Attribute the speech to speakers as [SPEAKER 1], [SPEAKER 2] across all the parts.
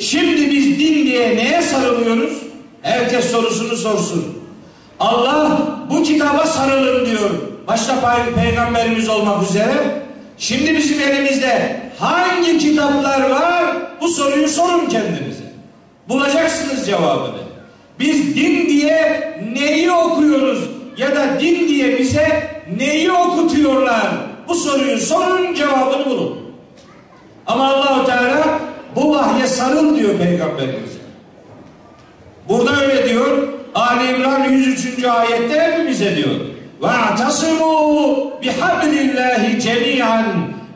[SPEAKER 1] şimdi biz din diye neye sarılıyoruz? Herkes sorusunu sorsun. Allah bu kitaba sarılın diyor. Başta peygamberimiz olmak üzere. Şimdi bizim elimizde hangi kitaplar var? Bu soruyu sorun kendinize. Bulacaksınız cevabını. Biz din diye neyi okuyoruz? Ya da din diye bize neyi okutuyorlar? Bu soruyu sorun cevabını bulun. Ama Allahu Teala bu vahye sarıl diyor peygamberimize. Burada öyle diyor. Ali İmran 103. ayette hepimize diyor. Ve atasimu bihablillahi cemiyan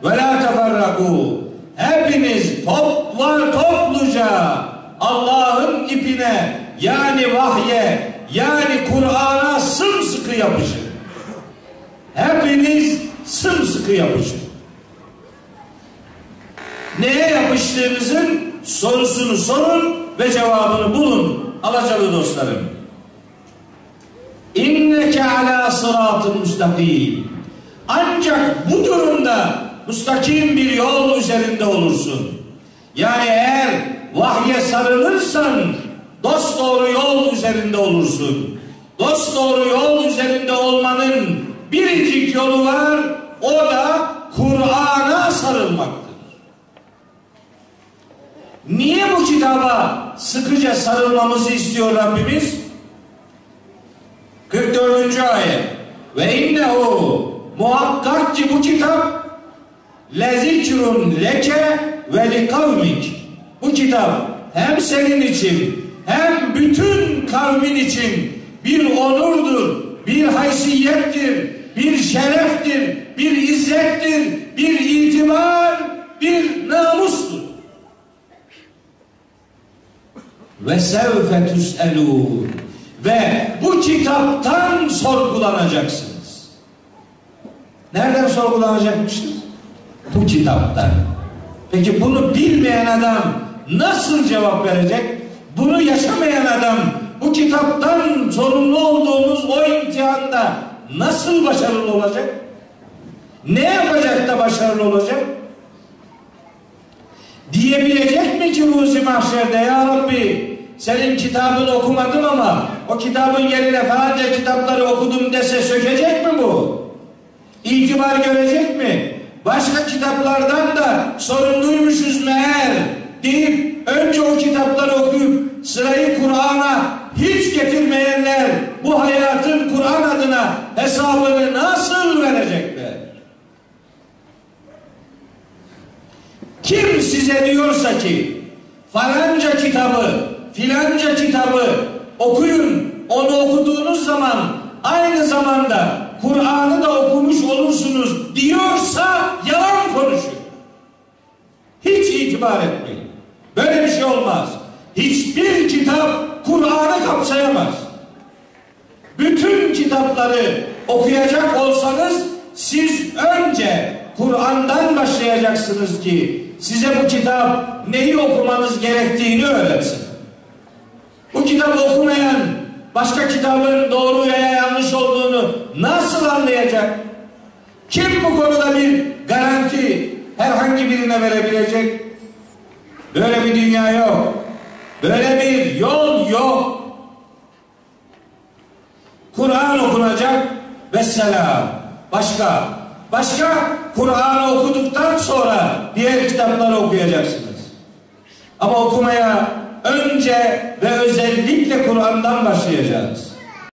[SPEAKER 1] ve la teferraku. Hepiniz toplar topluca Allah'ın ipine yani vahye yani Kur'an'a sımsıkı yapışın. Hepiniz sımsıkı yapışın. Neye yapıştığınızın sorusunu sorun ve cevabını bulun. Alacalı dostlarım. İnneke ala sıratın müstakim. Ancak bu durumda müstakim bir yol üzerinde olursun. Yani eğer vahye sarılırsan dost doğru yol üzerinde olursun. Dost doğru yol üzerinde olmanın biricik yolu var. O da Kur'an'a sarılmaktır. Niye bu kitaba sıkıca sarılmamızı istiyor Rabbimiz? 44. ayet. Ve innehu muhakkak ki bu kitap lezikrun leke ve li kavmik. Bu kitap hem senin için hem bütün kavmin için bir onurdur, bir haysiyettir, bir şereftir, bir izzettir, bir itibar, bir namustur. Ve sevfe tüs'elûn ve bu kitaptan sorgulanacaksınız. Nereden sorgulanacakmışız? Bu kitaptan. Peki bunu bilmeyen adam nasıl cevap verecek? Bunu yaşamayan adam bu kitaptan sorumlu olduğumuz o imtihanda nasıl başarılı olacak? Ne yapacak da başarılı olacak? Diyebilecek mi ki Ruzi Mahşer'de ya Rabbi senin kitabını okumadım ama o kitabın yerine falanca kitapları okudum dese sökecek mi bu? İtibar görecek mi? Başka kitaplardan da sorumluymuşuz meğer deyip önce o kitapları okuyup sırayı Kur'an'a hiç getirmeyenler bu hayatın Kur'an adına hesabını nasıl verecekler? Kim size diyorsa ki falanca kitabı, filanca kitabı okuyun, onu okuduğunuz zaman aynı zamanda Kur'an'ı da okumuş olursunuz diyorsa yalan konuşuyor. Hiç itibar etmeyin. Böyle bir şey olmaz. Hiçbir kitap Kur'an'ı kapsayamaz. Bütün kitapları okuyacak olsanız siz önce Kur'an'dan başlayacaksınız ki size bu kitap neyi okumanız gerektiğini öğretsin. Bu kitabı okumayan başka kitabın doğru veya yanlış olduğunu nasıl anlayacak? Kim bu konuda bir garanti herhangi birine verebilecek? Böyle bir dünya yok. Böyle bir yol yok. Kur'an okunacak ve selam. Başka. Başka Kur'an'ı okuduktan sonra diğer kitapları okuyacaksınız. Ama okumaya önce ve özellikle Kur'an'dan başlayacağız.